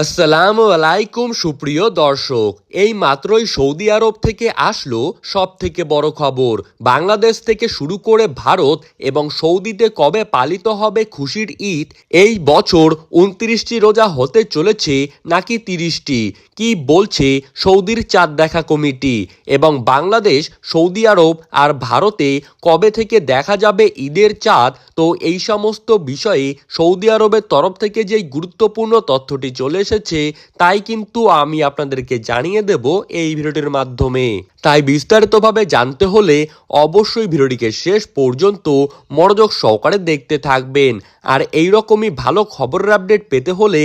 আসসালামু আলাইকুম, সুপ্রিয় দর্শক। এই মাত্রই সৌদি আরব থেকে আসলো সব থেকে বড় খবর। বাংলাদেশ থেকে শুরু করে ভারত এবং সৌদিতে কবে পালিত হবে খুশির ঈদ, এই বছর উনত্রিশটি রোজা হতে চলেছে নাকি তিরিশটি? কি বলছে সৌদির চাঁদ দেখা কমিটি? এবং বাংলাদেশ, সৌদি আরব আর ভারতে কবে থেকে দেখা যাবে ঈদের চাঁদ তো এই সমস্ত বিষয়ে সৌদি আরবের তরফ থেকে যেই গুরুত্বপূর্ণ তথ্যটি চলে এসেছে, তাই কিন্তু আমি আপনাদেরকে জানিয়ে দেব এই ভিডিওটির মাধ্যমে। তাই বিস্তারিতভাবে জানতে হলে অবশ্যই ভিডিওটিকে শেষ পর্যন্ত মনোযোগ সহকারে দেখতে থাকবেন। আর এই রকমই ভালো খবরের আপডেট পেতে হলে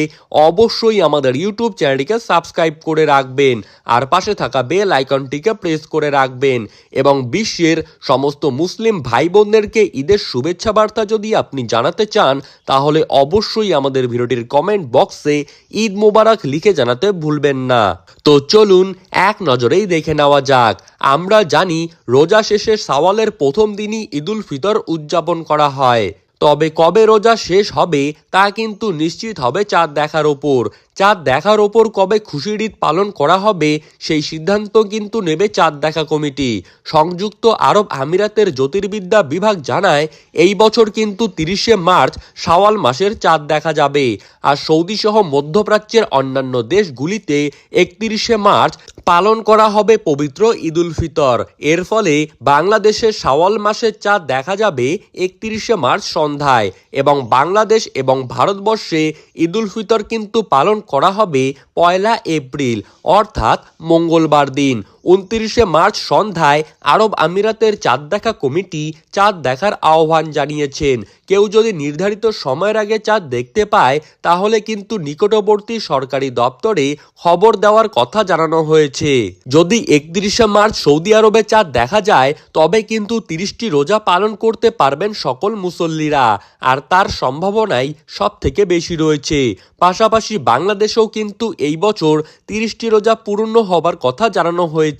অবশ্যই আমাদের ইউটিউব চ্যানেলটিকে সাবস্ক্রাইব করে রাখবেন আর পাশে থাকা বেল আইকনটিকে প্রেস করে রাখবেন এবং বিশ্বের সমস্ত মুসলিম ভাই বোনদেরকে ঈদের শুভেচ্ছা বার্তা যদি আপনি জানাতে চান, তাহলে অবশ্যই আমাদের ভিডিওটির কমেন্ট বক্সে ঈদ মোবারক লিখে জানাতে ভুলবেন না। তো চলুন এক নজরেই দেখে নেওয়া যাক। আমরা জানি, রোজা শেষে সাওয়ালের প্রথম দিনই ঈদুল ফিতর উদযাপন করা হয়। তবে কবে রোজা শেষ হবে তা কিন্তু নিশ্চিত হবে চাঁদ দেখার ওপর। চাঁদ দেখার ওপর কবে খুশির ঈদ পালন করা হবে সেই সিদ্ধান্ত কিন্তু নেবে চাঁদ দেখা কমিটি। সংযুক্ত আরব আমিরাতের জ্যোতির্বিদ্যা বিভাগ জানায়, এই বছর কিন্তু তিরিশে মার্চ শাওয়াল মাসের চাঁদ দেখা যাবে। আর সৌদি সহ মধ্যপ্রাচ্যের অন্যান্য দেশগুলিতে একত্রিশে মার্চ পালন করা হবে পবিত্র ঈদুল ফিতর। এর ফলে বাংলাদেশে শাওয়াল মাসের চাঁদ দেখা যাবে একত্রিশে মার্চ সন্ধ্যায় এবং বাংলাদেশ এবং ভারতবর্ষে ঈদুল ফিতর কিন্তু পালন করা হবে পয়লা এপ্রিল, অর্থাৎ মঙ্গলবার দিন। উনত্রিশে মার্চ সন্ধ্যায় আরব আমিরাতের চাঁদ দেখা কমিটি চাঁদ দেখার আহ্বান জানিয়েছেন। কেউ যদি নির্ধারিত সময়ের আগে চাঁদ দেখতে পায়, তাহলে কিন্তু নিকটবর্তী সরকারি দপ্তরে খবর দেওয়ার কথা জানানো হয়েছে। যদি একত্রিশে মার্চ সৌদি আরবে চাঁদ দেখা যায়, তবে কিন্তু তিরিশটি রোজা পালন করতে পারবেন সকল মুসল্লিরা। আর তার সম্ভাবনাই সব থেকে বেশি রয়েছে। পাশাপাশি বাংলাদেশেও কিন্তু এই বছর তিরিশটি রোজা পূর্ণ হবার কথা জানানো হয়েছে।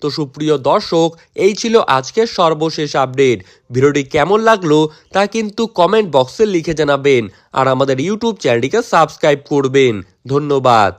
তো সুপ্রিয় দর্শক, এই ছিল আজকের সর্বশেষ আপডেট। ভিডিওটি কেমন লাগল তা কিন্তু কমেন্ট বক্সে লিখে জানাবেন আর আমাদের ইউটিউব চ্যানেলটিকে সাবস্ক্রাইব করবেন। ধন্যবাদ।